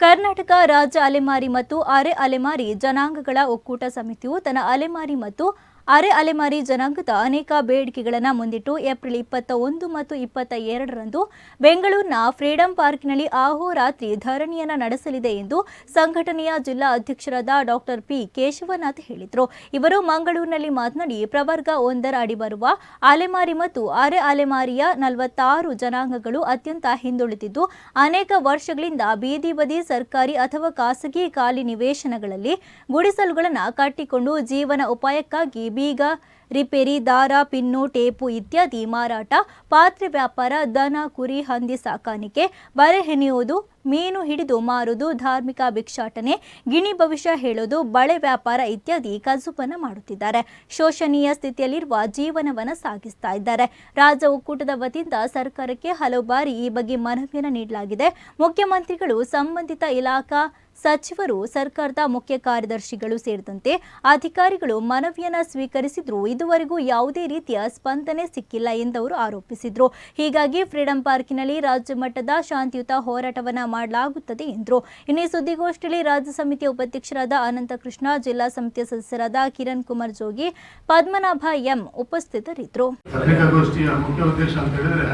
ಕರ್ನಾಟಕ ರಾಜ್ಯ ಅಲೆಮಾರಿ ಮತ್ತು ಅರೆ ಅಲೆಮಾರಿ ಜನಾಂಗಗಳ ಒಕ್ಕೂಟ ಸಮಿತಿಯು ತನ್ನ ಅಲೆಮಾರಿ ಮತ್ತು ಅರೆ ಅಲೆಮಾರಿ ಜನಾಂಗದ ಅನೇಕ ಬೇಡಿಕೆಗಳನ್ನು ಮುಂದಿಟ್ಟು ಏಪ್ರಿಲ್ ಇಪ್ಪತ್ತ ಒಂದು ಮತ್ತು ಇಪ್ಪತ್ತ ಎರಡರಂದು ಬೆಂಗಳೂರಿನ ಫ್ರೀಡಂ ಪಾರ್ಕ್ನಲ್ಲಿ ಆಹೋರಾತ್ರಿ ಧರಣಿಯನ್ನು ನಡೆಸಲಿದೆ ಎಂದು ಸಂಘಟನೆಯ ಜಿಲ್ಲಾ ಅಧ್ಯಕ್ಷರಾದ ಡಾಕ್ಟರ್ ಪಿ ಕೇಶವನಾಥ್ ಹೇಳಿದರು. ಇವರು ಮಂಗಳೂರಿನಲ್ಲಿ ಮಾತನಾಡಿ, ಪ್ರವರ್ಗ ಒಂದರ ಅಡಿ ಬರುವ ಅಲೆಮಾರಿ ಮತ್ತು ಅರೆ ಅಲೆಮಾರಿಯ ನಲವತ್ತಾರು ಜನಾಂಗಗಳು ಅತ್ಯಂತ ಹಿಂದುಳಿದಿದ್ದು, ಅನೇಕ ವರ್ಷಗಳಿಂದ ಬೀದಿ ಬದಿ ಸರ್ಕಾರಿ ಅಥವಾ ಖಾಸಗಿ ಖಾಲಿ ನಿವೇಶನಗಳಲ್ಲಿ ಗುಡಿಸಲುಗಳನ್ನು ಕಟ್ಟಿಕೊಂಡು ಜೀವನ ಉಪಾಯಕ್ಕಾಗಿ ಬೀಗ, ರಿಪೇರಿ, ದಾರ, ಪಿನ್ನು, ಟೇಪು ಇತ್ಯಾದಿ ಮಾರಾಟ, ಪಾತ್ರೆ ವ್ಯಾಪಾರ, ದನ, ಕುರಿ, ಹಂದಿ ಸಾಕಾಣಿಕೆ, ಬರೆ ಹೆಣೆಯುವುದು ಮೀನು ಹಿಡಿದು ಮಾರುವುದು ಧಾರ್ಮಿಕ ಭಿಕ್ಷಾಟನೆ, ಗಿಣಿ ಭವಿಷ್ಯ ಹೇಳೋದು, ಬಳೆ ವ್ಯಾಪಾರ ಇತ್ಯಾದಿ ಕಸುಬನ್ನು ಮಾಡುತ್ತಿದ್ದಾರೆ. ಶೋಷಣೀಯ ಸ್ಥಿತಿಯಲ್ಲಿರುವ ಜೀವನವನ್ನು ಸಾಗಿಸ್ತಾ ಇದ್ದಾರೆ. ರಾಜ್ಯ ಒಕ್ಕೂಟದ ವತಿಯಿಂದ ಸರ್ಕಾರಕ್ಕೆ ಹಲವು ಬಾರಿ ಈ ಬಗ್ಗೆ ಮನವಿಯನ್ನು ನೀಡಲಾಗಿದೆ. ಮುಖ್ಯಮಂತ್ರಿಗಳು, ಸಂಬಂಧಿತ ಇಲಾಖಾ ಸಚಿವರು, ಸರ್ಕಾರದ ಮುಖ್ಯ ಕಾರ್ಯದರ್ಶಿಗಳು ಸೇರಿದಂತೆ ಅಧಿಕಾರಿಗಳು ಮನವಿಯನ್ನು ಸ್ವೀಕರಿಸಿದ್ರು. ಇದುವರೆಗೂ ಯಾವುದೇ ರೀತಿಯ ಸ್ಪಂದನೆ ಸಿಕ್ಕಿಲ್ಲ ಎಂದವರು ಆರೋಪಿಸಿದ್ರು. ಹೀಗಾಗಿ ಫ್ರೀಡಂ ಪಾರ್ಕಿನಲ್ಲಿ ರಾಜ್ಯ ಮಟ್ಟದ ಶಾಂತಿಯುತ ಹೋರಾಟವನ್ನ ಮಾಡಲಾಗುತ್ತದೆ ಎಂದರು. ಇನ್ನೇ ಸುದ್ದಿಗೋಷ್ಠಿಯಲ್ಲಿ ರಾಜ್ಯ ಸಮಿತಿಯ ಉಪಾಧ್ಯಕ್ಷರಾದ ಅನಂತಕೃಷ್ಣ, ಜಿಲ್ಲಾ ಸಮಿತಿಯ ಸದಸ್ಯರಾದ ಕಿರಣ್ ಕುಮಾರ್ ಜೋಗಿ, ಪದ್ಮನಾಭ ಎಂ ಉಪಸ್ಥಿತರಿದ್ದರು. ಪತ್ರಿಕಾಗೋಷ್ಠಿಯ ಮುಖ್ಯ ಉದ್ದೇಶ ಅಂತ ಹೇಳಿದ್ರೆ,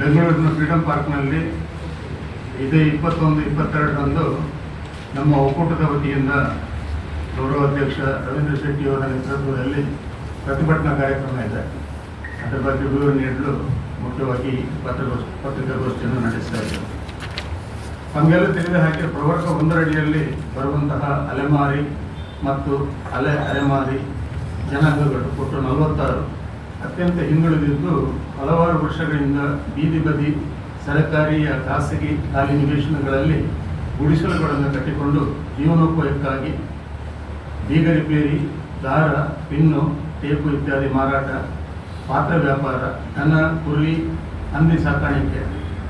ಬೆಂಗಳೂರಿನ ಫ್ರೀಡಂ ಪಾರ್ಕ್ನಲ್ಲಿ ಇದೇ ಇಪ್ಪತ್ತೊಂದು, ಇಪ್ಪತ್ತೆರಡರಂದು ನಮ್ಮ ಒಕ್ಕೂಟದ ವತಿಯಿಂದ ಗೌರವ ಅಧ್ಯಕ್ಷ ರವೀಂದ್ರ ಶೆಟ್ಟಿಯವರ ನೇತೃತ್ವದಲ್ಲಿ ಪ್ರತಿಭಟನಾ ಕಾರ್ಯಕ್ರಮ ಇದೆ. ಅದರ ಬಗ್ಗೆ ವಿವರ ನೀಡಲು ಮುಖ್ಯವಾಗಿ ಪತ್ರಿಕಾಗೋಷ್ಠಿ ಪತ್ರಿಕಾಗೋಷ್ಠಿಯನ್ನು ನಡೆಸ್ತಾ ಇದ್ದೇವೆ. ನಮಗೆಲ್ಲ ತಿಳಿದ ಹಾಗೆ ಪ್ರವರ್ಗ ಒಂದರಡಿಯಲ್ಲಿ ಬರುವಂತಹ ಅಲೆಮಾರಿ ಮತ್ತು ಅಲೆ ಅಲೆಮಾರಿ ಜನಾಂಗಗಳು ಒಟ್ಟು ನಲವತ್ತಾರು. ಅತ್ಯಂತ ಹಿಂದುಳಿದಿದ್ದು ಹಲವಾರು ವರ್ಷಗಳಿಂದ ಬೀದಿ ಬದಿ ಸರಕಾರಿಯ ಖಾಸಗಿ ಖಾಲಿ ನಿವೇಶನಗಳಲ್ಲಿ ಗುಡಿಸಲುಗಳನ್ನು ಕಟ್ಟಿಕೊಂಡು ಜೀವನೋಪಾಯಕ್ಕಾಗಿ ಬೀಗ ರಿಪೇರಿ, ದಾರ, ಪಿನ್ನು, ಟೇಪು ಇತ್ಯಾದಿ ಮಾರಾಟ, ಪಾತ್ರ ವ್ಯಾಪಾರ, ದನ ಕುರಿ ಹಂದಿ ಸಾಕಾಣಿಕೆ